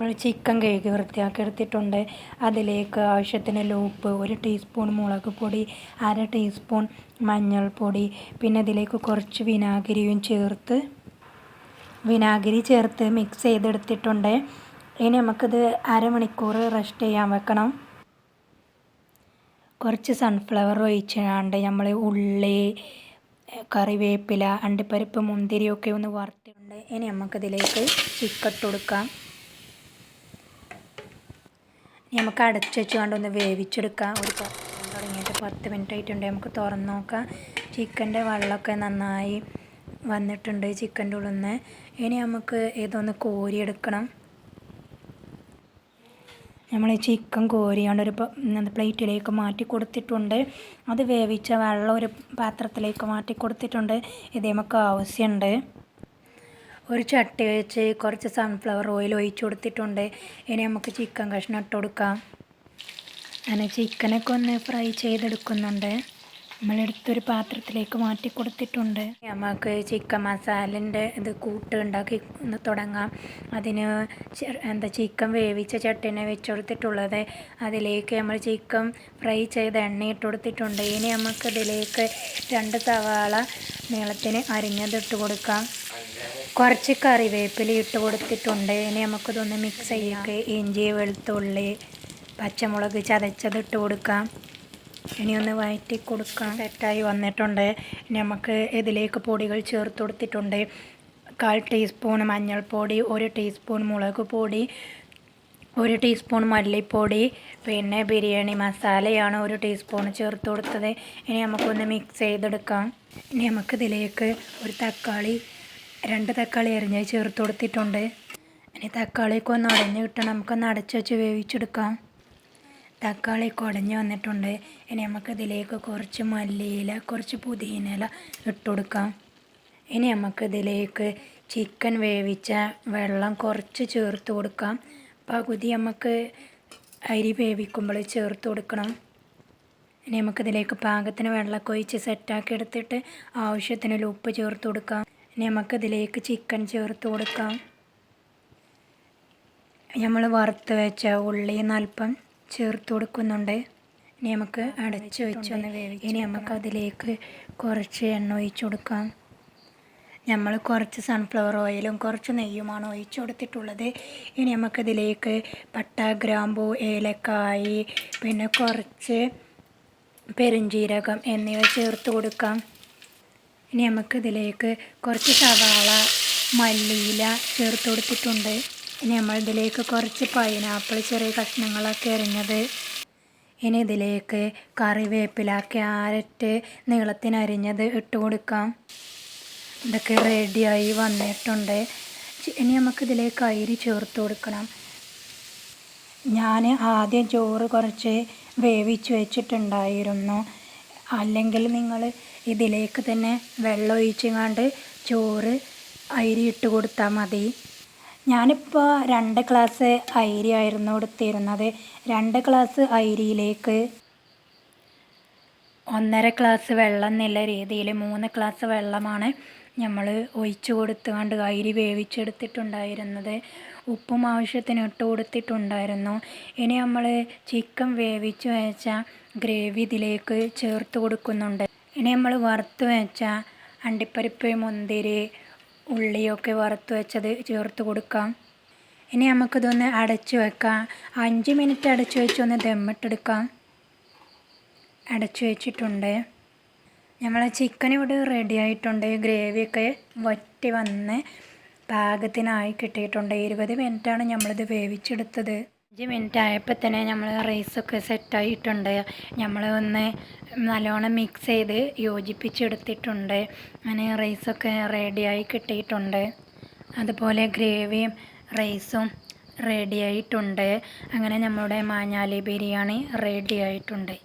നമ്മൾ ചിക്കൻ കഴുകി വൃത്തിയാക്കി എടുത്തിട്ടുണ്ട് അതിലേക്ക് ആവശ്യത്തിന് ലൂപ്പ് ഒരു ടീസ്പൂൺ മുളക് പൊടി അര ടീസ്പൂൺ മഞ്ഞൾപ്പൊടി പിന്നെ അതിലേക്ക് കുറച്ച് വിനാഗിരിയും ചേർത്ത് വിനാഗിരി ചേർത്ത് മിക്സ് ചെയ്തെടുത്തിട്ടുണ്ട്. ഇനി നമുക്കിത് അരമണിക്കൂർ റെസ്റ്റ് ചെയ്യാൻ വെക്കണം. കുറച്ച് സൺഫ്ലവർ ഒഴിച്ചാണ്ട് നമ്മൾ ഉള്ളി കറിവേപ്പില അണ്ടിപ്പരിപ്പ് മുന്തിരിയൊക്കെ ഒന്ന് വറുത്തിട്ടുണ്ട്. ഇനി നമുക്കിതിലേക്ക് കൊടുക്കാം. നമുക്ക് അടച്ചു വെച്ചുകൊണ്ട് ഒന്ന് വേവിച്ചെടുക്കാം. ഒരു തുടങ്ങിയിട്ട് പത്ത് മിനിറ്റ് ആയിട്ടുണ്ട്. നമുക്ക് തുറന്ന് നോക്കാം. ചിക്കന്റെ വെള്ളമൊക്കെ നന്നായി വന്നിട്ടുണ്ട് ചിക്കന്റെ ഉള്ളിന്ന്. ഇനി നമുക്ക് ഇതൊന്ന് കോരിയെടുക്കണം. നമ്മൾ ചിക്കൻ കോരിയാണ്ട് ഒരു പ്ലേറ്റിലേക്ക് മാറ്റി കൊടുത്തിട്ടുണ്ട്. അത് വേവിച്ച വെള്ളം ഒരു പാത്രത്തിലേക്ക് മാറ്റി കൊടുത്തിട്ടുണ്ട്. ഇത് നമുക്ക് ആവശ്യമുണ്ട്. ഒരു ചട്ടി വെച്ച് കുറച്ച് സൺഫ്ലവർ ഓയിൽ ഒഴിച്ചു കൊടുത്തിട്ടുണ്ട്. ഇനി നമുക്ക് ചിക്കൻ കഷ്ണം ഇട്ട് കൊടുക്കാം. അങ്ങനെ ചിക്കനൊക്കെ ഒന്ന് ഫ്രൈ ചെയ്തെടുക്കുന്നുണ്ട്. നമ്മളെടുത്തൊരു പാത്രത്തിലേക്ക് മാറ്റി കൊടുത്തിട്ടുണ്ട്. നമുക്ക് ചിക്കൻ മസാലന്റെ ഇത് കൂട്ട് ഉണ്ടാക്കി ഒന്ന് തുടങ്ങാം. അതിന് എന്താ ചിക്കൻ വേവിച്ച ചട്ടിനെ വെച്ച് കൊടുത്തിട്ടുള്ളത്. അതിലേക്ക് നമ്മൾ ചിക്കൻ ഫ്രൈ ചെയ്ത് എണ്ണ ഇട്ട് കൊടുത്തിട്ടുണ്ട്. ഇനി നമുക്ക് ഇതിലേക്ക് രണ്ട് സവാള നീളത്തിന് അരിഞ്ഞതിട്ട് കൊടുക്കാം. കുറച്ച് കറിവേപ്പില ഇട്ട് കൊടുത്തിട്ടുണ്ട്. ഇനി നമുക്കിതൊന്ന് മിക്സ് ചെയ്യൊക്കെ. ഇഞ്ചി വെളുത്തുള്ളി പച്ചമുളക് ചതച്ചത് ഇട്ട് കൊടുക്കാം. ഇനി ഒന്ന് വയറ്റി കൊടുക്കാം. സെറ്റായി വന്നിട്ടുണ്ട്. ഇനി നമുക്ക് ഇതിലേക്ക് പൊടികൾ ചേർത്ത് കൊടുത്തിട്ടുണ്ട്. കാൽ ടീസ്പൂൺ മഞ്ഞൾപ്പൊടി ഒരു ടീസ്പൂൺ മുളക് പൊടി ഒരു ടീസ്പൂൺ മല്ലിപ്പൊടി പിന്നെ ബിരിയാണി മസാലയാണ് ഒരു ടീസ്പൂൺ ചേർത്ത് കൊടുത്തത്. ഇനി നമുക്കൊന്ന് മിക്സ് ചെയ്തെടുക്കാം. ഇനി നമുക്കിതിലേക്ക് ഒരു തക്കാളി രണ്ട് തക്കാളി അരിഞ്ഞ് ചേർത്ത് കൊടുത്തിട്ടുണ്ട്. ഇനി തക്കാളിക്ക് ഒന്ന് ഉടഞ്ഞ് കിട്ടണം. നമുക്കൊന്ന് അടച്ചു വെച്ച് വേവിച്ചെടുക്കാം. തക്കാളി കുടഞ്ഞ് വന്നിട്ടുണ്ട്. ഇനി നമുക്കിതിലേക്ക് കുറച്ച് മല്ലിയില കുറച്ച് പുതിനയില ഇട്ട് കൊടുക്കാം. ഇനി നമുക്കിതിലേക്ക് ചിക്കൻ വേവിച്ച വെള്ളം കുറച്ച് ചേർത്ത് കൊടുക്കാം. പകുതി നമുക്ക് അരി വേവിക്കുമ്പോൾ ചേർത്ത് കൊടുക്കണം. ഇനി നമുക്കിതിലേക്ക് പാകത്തിന് വെള്ളമൊക്കെ ഒഴിച്ച് സെറ്റാക്കി എടുത്തിട്ട് ആവശ്യത്തിന് ഉപ്പ് ചേർത്ത് കൊടുക്കാം. നമുക്കിതിലേക്ക് ചിക്കൻ ചേർത്ത് കൊടുക്കാം. നമ്മൾ വറുത്ത് വെച്ച ഉള്ളി നൽപ്പം ചേർത്ത് കൊടുക്കുന്നുണ്ട്. ഇനി നമുക്ക് അടച്ച് വെച്ചൊന്ന് വേവിച്ച് ഇനി നമുക്ക് അതിലേക്ക് കുറച്ച് എണ്ണ ഒഴിച്ചു കൊടുക്കാം. നമ്മൾ കുറച്ച് സൺഫ്ലവർ ഓയിലും കുറച്ച് നെയ്യുമാണ് ഒഴിച്ചു കൊടുത്തിട്ടുള്ളത്. ഇനി നമുക്കതിലേക്ക് പട്ട ഗ്രാമ്പു ഏലക്കായി പിന്നെ കുറച്ച് പെരുംജീരകം എന്നിവ ചേർത്ത് കൊടുക്കാം. ഇനി നമുക്ക് ഇതിലേക്ക് കുറച്ച് സവാള മല്ലിയില ചേർത്ത് കൊടുത്തിട്ടുണ്ട്. ഇനി നമ്മൾ ഇതിലേക്ക് കുറച്ച് പൈനാപ്പിൾ ചെറിയ കഷ്ണങ്ങളൊക്കെ അരിഞ്ഞത്. ഇനി ഇതിലേക്ക് കറിവേപ്പില ക്യാരറ്റ് നീളത്തിനരിഞ്ഞത് ഇട്ട് കൊടുക്കാം. ഇതൊക്കെ റെഡിയായി വന്നിട്ടുണ്ട്. ഇനി നമുക്കിതിലേക്ക് അരി ചേർത്ത് കൊടുക്കണം. ഞാൻ ആദ്യം ചോറ് കുറച്ച് വേവിച്ച് വെച്ചിട്ടുണ്ടായിരുന്നു. അല്ലെങ്കിൽ നിങ്ങൾ ഇതിലേക്ക് തന്നെ വെള്ളം ഒഴിച്ചങ്ങാണ്ട് ചോറ് അരി ഇട്ട് കൊടുത്താൽ മതി. ഞാനിപ്പോൾ രണ്ട് ഗ്ലാസ് അരി ആയിരുന്നു എടുത്തിരുന്നത്. രണ്ട് ഗ്ലാസ് അരിയിലേക്ക് ഒന്നര ഗ്ലാസ് വെള്ളം എന്നുള്ള രീതിയിൽ മൂന്ന് ഗ്ലാസ് വെള്ളമാണ് നമ്മൾ ഒഴിച്ച് കൊടുത്തുകൊണ്ട് അരി വേവിച്ചെടുത്തിട്ടുണ്ടായിരുന്നത് ഉപ്പും ആവശ്യത്തിന് ഇട്ട് കൊടുത്തിട്ടുണ്ടായിരുന്നു. ഇനി നമ്മൾ ചിക്കൻ വേവിച്ച് വെച്ച ഗ്രേവി ഇതിലേക്ക് ചേർത്ത് കൊടുക്കുന്നുണ്ട്. ഇനി നമ്മൾ വറുത്ത് വെച്ച അണ്ടിപ്പരിപ്പ് മുന്തിരി ഉള്ളിയൊക്കെ വറുത്ത് വെച്ചത് ചേർത്ത് കൊടുക്കാം. ഇനി നമുക്കിതൊന്ന് അടച്ചു വെക്കാം. അഞ്ച് മിനിറ്റ് അടച്ചു വെച്ചൊന്ന് ദമ്മിട്ടെടുക്കാം. അടച്ചു വെച്ചിട്ടുണ്ട്. നമ്മൾ ചിക്കൻ ഇവിടെ റെഡി ആയിട്ടുണ്ട്. ഗ്രേവിയൊക്കെ വറ്റി വന്ന് പാകത്തിനായി കിട്ടിയിട്ടുണ്ട്. ഇരുപത് മിനിറ്റാണ് നമ്മളിത് വേവിച്ചെടുത്തത്. അഞ്ച് മിനിറ്റ് ആയപ്പോൾ തന്നെ നമ്മൾ റൈസൊക്കെ സെറ്റായിട്ടുണ്ട് നമ്മൾ ഒന്ന് നല്ലോണം മിക്സ് ചെയ്ത് യോജിപ്പിച്ചെടുത്തിട്ടുണ്ട്. അങ്ങനെ റൈസൊക്കെ റെഡിയായി കിട്ടിയിട്ടുണ്ട്. അതുപോലെ ഗ്രേവിയും റൈസും റെഡിയായിട്ടുണ്ട് അങ്ങനെ നമ്മുടെ മാഞ്ഞാലി ബിരിയാണി റെഡി ആയിട്ടുണ്ട്.